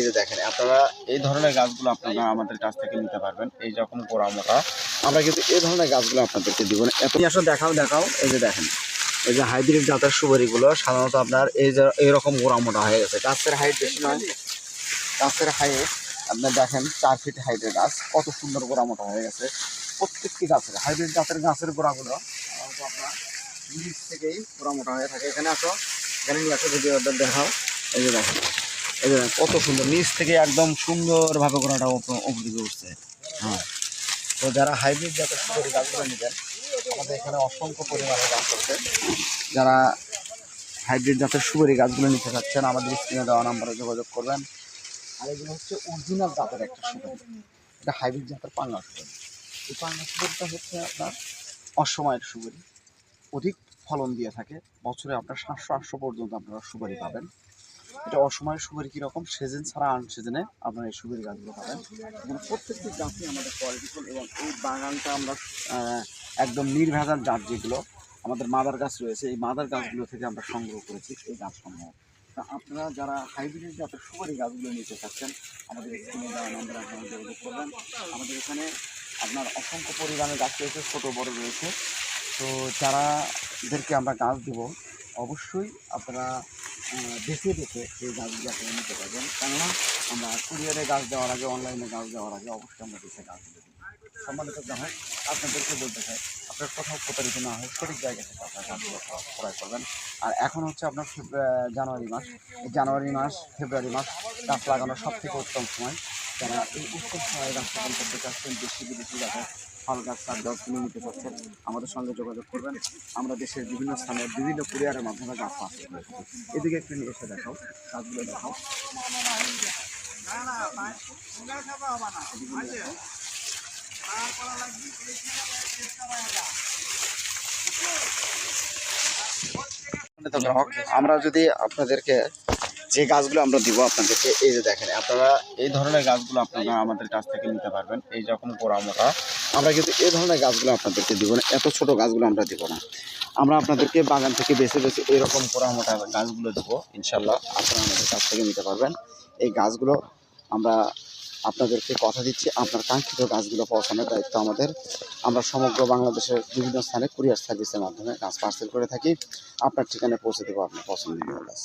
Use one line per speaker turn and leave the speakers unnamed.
এই যে দেখেন আপনারা এই ধরনের গাছগুলো আপনারা আমাদের কাছ থেকে নিতে পারবেন। এই যখন গোড়া মোটা আমরা কিন্তু এই ধরনের গাছগুলো আপনাদেরকে দিব না। এত আসলে দেখাও দেখাও। এই যে দেখেন এই যে হাইব্রিড জাতের সুপারিগুলো সাধারণত আপনার এই যে এইরকম গোড়া মোটা হয়ে গেছে। গাছের হাইট বেশি নয়। গাছের হাইট আপনার দেখেন চার ফিট হাইটের গাছ। কত সুন্দর গোড়া মোটা হয়ে গেছে। প্রত্যেকটি গাছের হাইব্রিড জাতের গাছের গোড়াগুলো আপনার থেকেই গোড়া মোটা হয়ে থাকে। এখানে আসো এখানে নিয়ে আসো যদি দেখাও। এই যে দেখেন, কত সুন্দর, নিচ থেকে একদম সুন্দরভাবে ওপ- উপর দিকে উঠছে। হ্যাঁ। তো যারা হাইব্রিড জাতের সুপারি গাছগুলো নেবেন, আমাদের এখানে অসংখ্য পরিমাণে গাছ আছে যারা হাইব্রিড জাতের সুপারি গাছগুলো নিতে চাচ্ছেন, আমাদের স্ক্রিনে দেওয়া নাম্বারে যোগাযোগ করবেন। আর এগুলো হচ্ছে অরিজিনাল জাতের একটা সুপারি এটা হাইব্রিড জাতের পাঙ্গা সুপারি এই পাঙ্গা সুপারিটা হচ্ছে আপনার অসময়ের সুপারি অধিক ফলন দিয়ে থাকে। বছরে আপনার সাতশো আটশো পর্যন্ত আপনারা সুপারি পাবেন। এটা অসময়ের সুপারি কীরকম? সিজন ছাড়া আন সিজনে আপনারা এই সুপারি গাছগুলো পাবেন। প্রত্যেকটি গাছই আমাদের কোয়ালিটিফুল এবং এই বাগানটা আমরা একদম নির্ভেজাল জাত যেগুলো, আমাদের মাদার গাছ রয়েছে, এই মাদার গাছগুলো থেকে আমরা সংগ্রহ করেছি এই গাছসমূহ। তা আপনারা যারা হাইব্রিড জাতের সুপারি গাছগুলো নিতে চাচ্ছেন, আমাদের স্ক্রিনে দেওয়া নাম্বার আপনারা যোগাযোগ করবেন। আমাদের এখানে আপনার অসংখ্য পরিমাণে গাছ রয়েছে, ছোটো, বড় রয়েছে। তো যারাদেরকে আমরা গাছ দেব, অবশ্যই আপনারা দেখে দেখে সেই গাছগুলো আপনারা নিতে পারবেন। কেননা আমরা কুরিয়ারে গাছ দেওয়ার আগে, অনলাইনে গাছ দেওয়ার আগে অবশ্যই আমরা দেখে গাছগুলো দিই সম্মানিত গ্রাহক, আপনাদেরকে বলতে চাই, আপনার কোথাও প্রতারিত না হয় সঠিক জায়গা থেকে আপনার গাছগুলো ক্রয় করবেন। আর এখন হচ্ছে আপনার জানুয়ারি মাস। জানুয়ারি মাস, ফেব্রুয়ারি মাস গাছ লাগানোর সব থেকে উত্তম সময়। যারা এই উত্তম সময়ে গাছ লাগান করতে চাচ্ছেন দেশি বিদেশি গাছে ফল গাছ চার গাছ কিনে নিতে চাচ্ছেন, আমাদের সঙ্গে যোগাযোগ করবেন। আমরা দেশের বিভিন্ন স্থানে বিভিন্ন কুরিয়ারের মাধ্যমে গাছ পাচ্ছি এদিকে একটু নিয়ে এসে দেখাও, গাছগুলো দেখাও। আমরা যদি আপনাদেরকে যে গাছগুলো আমরা দিব আপনাদেরকে, এই যে দেখেন, আপনারা এই ধরনের গাছগুলো আপনারা আমাদের কাছ থেকে নিতে পারবেন, এই যখন গোড়া মোটা, আমরা কিন্তু এই ধরনের গাছগুলো আপনাদেরকে দিব না, এত ছোট গাছগুলো আমরা দিব না। আমরা আপনাদেরকে বাগান থেকে বেছে বেছে এরকম গোড়া মোটা গাছগুলো দেবো ইনশাল্লাহ আপনারা আমাদের কাছ থেকে নিতে পারবেন। এই গাছগুলো আমরা আপনাদেরকে কথা দিচ্ছি, আপনার কাঙ্ক্ষিত গাছগুলো পৌঁছানোর দায়িত্ব আমাদের। আমরা সমগ্র বাংলাদেশের বিভিন্ন স্থানে কুরিয়ার সার্ভিসের মাধ্যমে গাছ পার্সেল করে থাকি। আপনার ঠিকানায় পৌঁছে দেবো, আপনার পছন্দনীয় গাছ।